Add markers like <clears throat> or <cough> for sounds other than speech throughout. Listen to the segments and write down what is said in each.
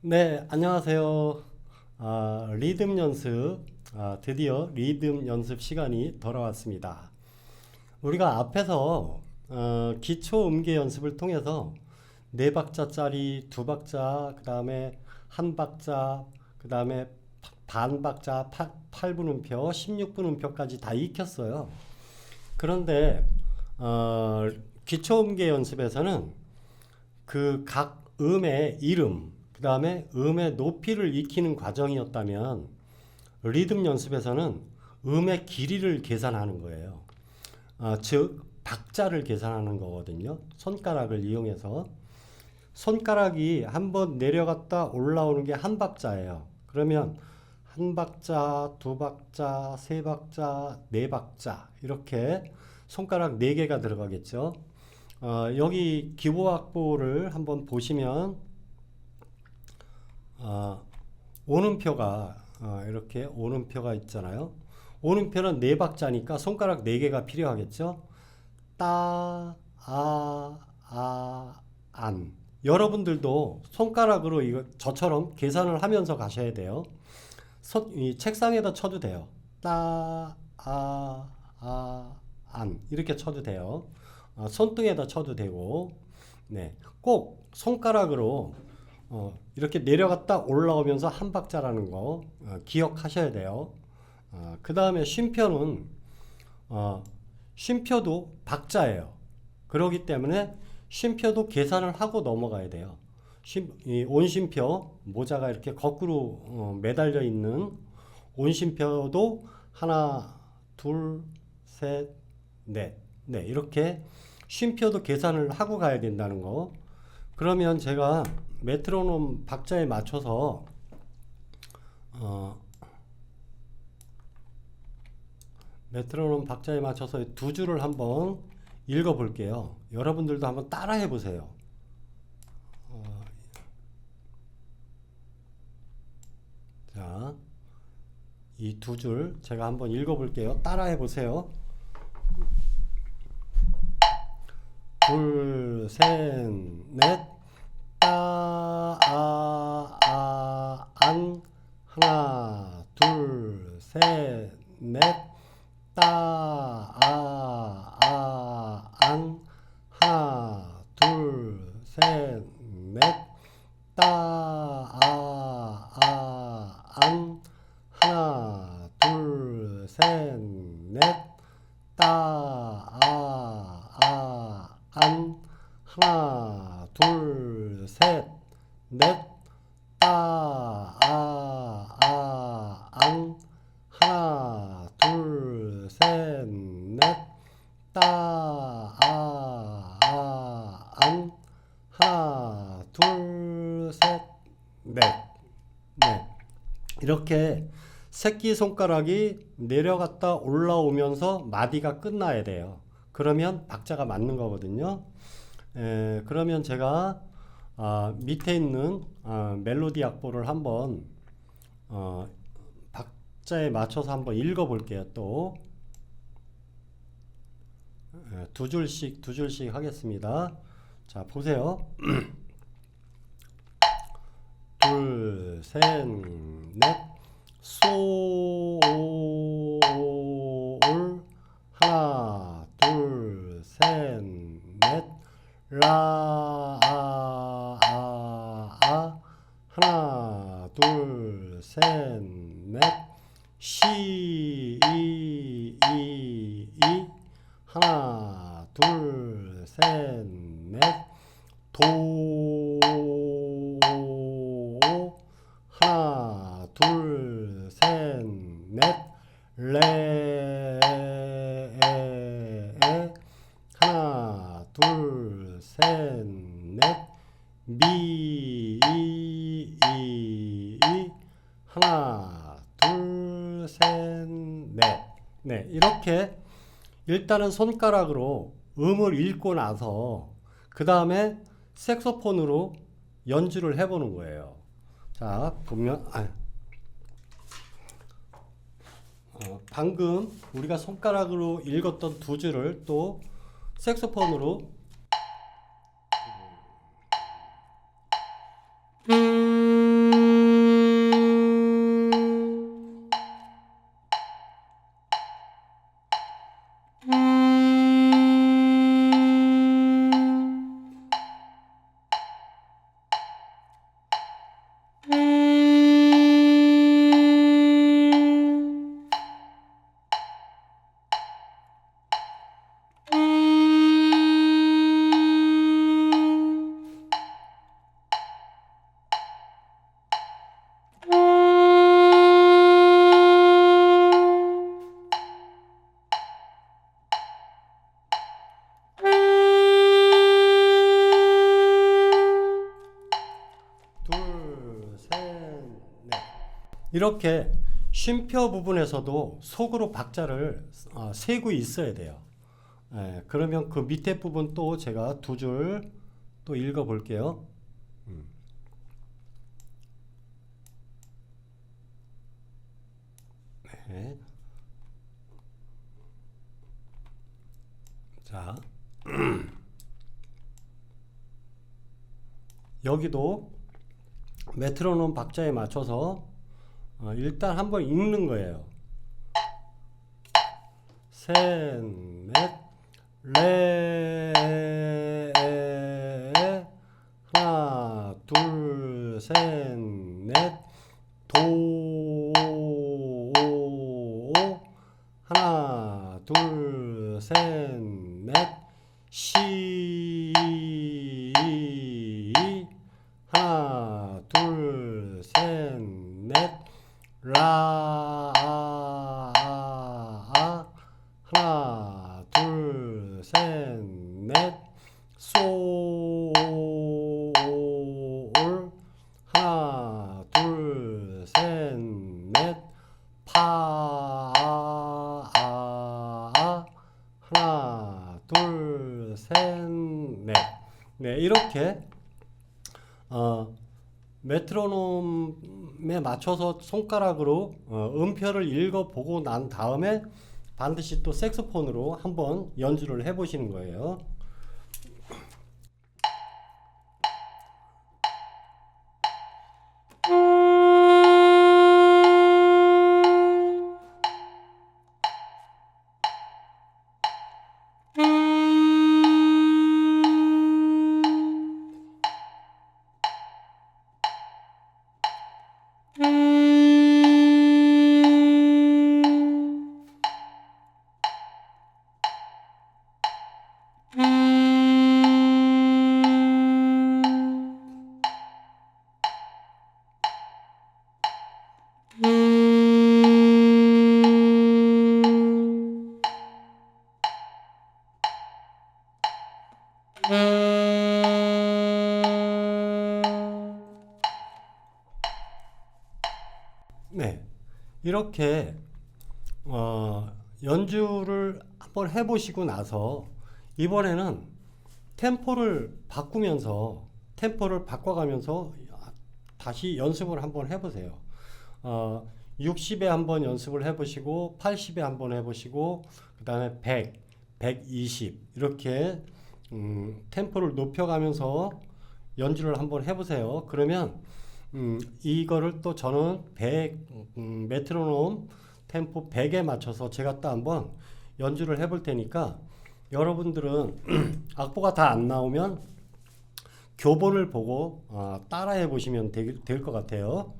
네, 안녕하세요. 아, 리듬 연습, 아, 드디어 리듬 연습 시간이 돌아왔습니다. 우리가 앞에서 어, 기초 음계 연습을 통해서 네 박자짜리, 두 박자, 그 다음에 한 박자, 그 다음에 반 박자, 8, 분음표 16분 음표까지 다 익혔어요. 그런데 어, 기초 음계 연습에서는 그 각 음의 이름, 그 다음에 음의 높이를 익히는 과정이었다면 리듬 연습에서는 음의 길이를 계산하는 거예요. 아, 즉 박자를 계산하는 거거든요. 손가락을 이용해서 손가락이 한 번 내려갔다 올라오는 게 한 박자예요. 그러면 한 박자, 두 박자, 세 박자, 네 박자 이렇게 손가락 네 개가 들어가겠죠. 어, 여기 기호악보를 한번 보시면 어, 오는표가 어, 이렇게 오는표가 있잖아요. 오는표는 네 박자니까 손가락 네 개가 필요하겠죠. 따, 아, 아, 안. 여러분들도 손가락으로 이거 저처럼 계산을 하면서 가셔야 돼요. 손, 이 책상에다 쳐도 돼요. 따, 아, 아, 안. 이렇게 쳐도 돼요. 어, 손등에다 쳐도 되고, 네. 꼭 손가락으로 어, 이렇게 내려갔다 올라오면서 한 박자라는 거 어, 기억하셔야 돼요. 어, 그 다음에 쉼표는 어, 쉼표도 박자예요. 그렇기 때문에 쉼표도 계산을 하고 넘어가야 돼요. 쉼, 이 온쉼표 모자가 이렇게 거꾸로 어, 매달려 있는 온쉼표도 하나, 둘, 셋, 넷, 네 이렇게 쉼표도 계산을 하고 가야 된다는 거. 그러면 제가 메트로놈 박자에 맞춰서 어, 메트로놈 박자에 맞춰서 두 줄을 한번 읽어 볼게요. 여러분들도 한번 따라해 보세요. 어, 자, 이 두 줄 제가 한번 읽어 볼게요. 따라해 보세요. 둘, 셋, 넷, 하나, 둘, 셋, 넷, 따, 아, 아, 안, 하나, 둘, 셋, 넷. 네. 이렇게 새끼 손가락이 내려갔다 올라오면서 마디가 끝나야 돼요. 그러면 박자가 맞는 거거든요. 에, 그러면 제가 아, 밑에 있는 아, 멜로디 악보를 한번 어, 박자에 맞춰서 한번 읽어 볼게요. 또 에, 두 줄씩 두 줄씩 하겠습니다. 자 보세요. <clears throat> 둘, 셋, 넷, 소, 넷, 미, 이, 이, 이, 하나, 둘, 셋, 넷. 네, 이렇게 일단은 손가락으로 음을 읽고 나서 그 다음에 색소폰으로 연주를 해보는 거예요. 자, 보면 아, 어, 방금 우리가 손가락으로 읽었던 두 줄을 또 색소폰으로 이렇게 쉼표 부분에서도 속으로 박자를 어, 세고 있어야 돼요. 예, 그러면 그 밑에 부분 또 제가 두 줄 또 읽어 볼게요. 음. 네. 자. <clears throat> 여기도 메트로놈 박자에 맞춰서 어, 일단 한번 읽는 거예요. 셋, 넷, 레, 하나, 둘, 셋, 넷, 도, 네, 이렇게 어, 메트로놈에 맞춰서 손가락으로 어, 음표를 읽어보고 난 다음에 반드시 또 색소폰으로 한번 연주를 해보시는 거예요. 네, 이렇게 어, 연주를 한번 해보시고 나서 이번에는 템포를 바꾸면서 템포를 바꿔가면서 다시 연습을 한번 해보세요. 어, 60에 한번 연습을 해보시고 80에 한번 해보시고 그 다음에 100, 120 이렇게 음, 템포를 높여가면서 연주를 한번 해보세요. 그러면 음, 이거를 또 저는 100 음, 메트로놈 템포 100에 맞춰서 제가 또 한번 연주를 해볼 테니까 여러분들은 <clears throat> 악보가 다 안 나오면 교본을 보고 어, 따라해 보시면 될 것 같아요.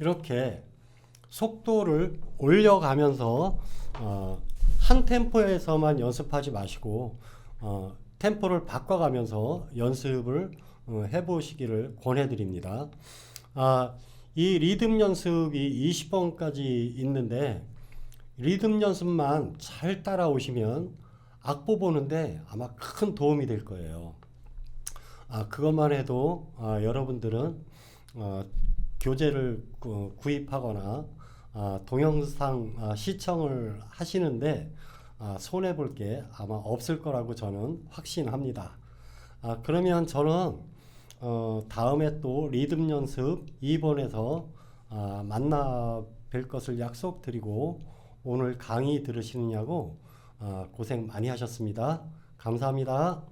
이렇게 속도를 올려가면서 어, 한 템포에서만 연습하지 마시고 어, 템포를 바꿔가면서 연습을 어, 해보시기를 권해드립니다. 아, 이 리듬 연습이 20번까지 있는데 리듬 연습만 잘 따라오시면 악보 보는데 아마 큰 도움이 될 거예요. 아, 그것만 해도 아, 여러분들은 어, 교재를 구, 구입하거나 아, 동영상 아, 시청을 하시는데 아, 손해 볼 게 아마 없을 거라고 저는 확신합니다. 아, 그러면 저는 어, 다음에 또 리듬 연습 2번에서 아, 만나 뵐 것을 약속드리고 오늘 강의 들으시느냐고 아, 고생 많이 하셨습니다. 감사합니다.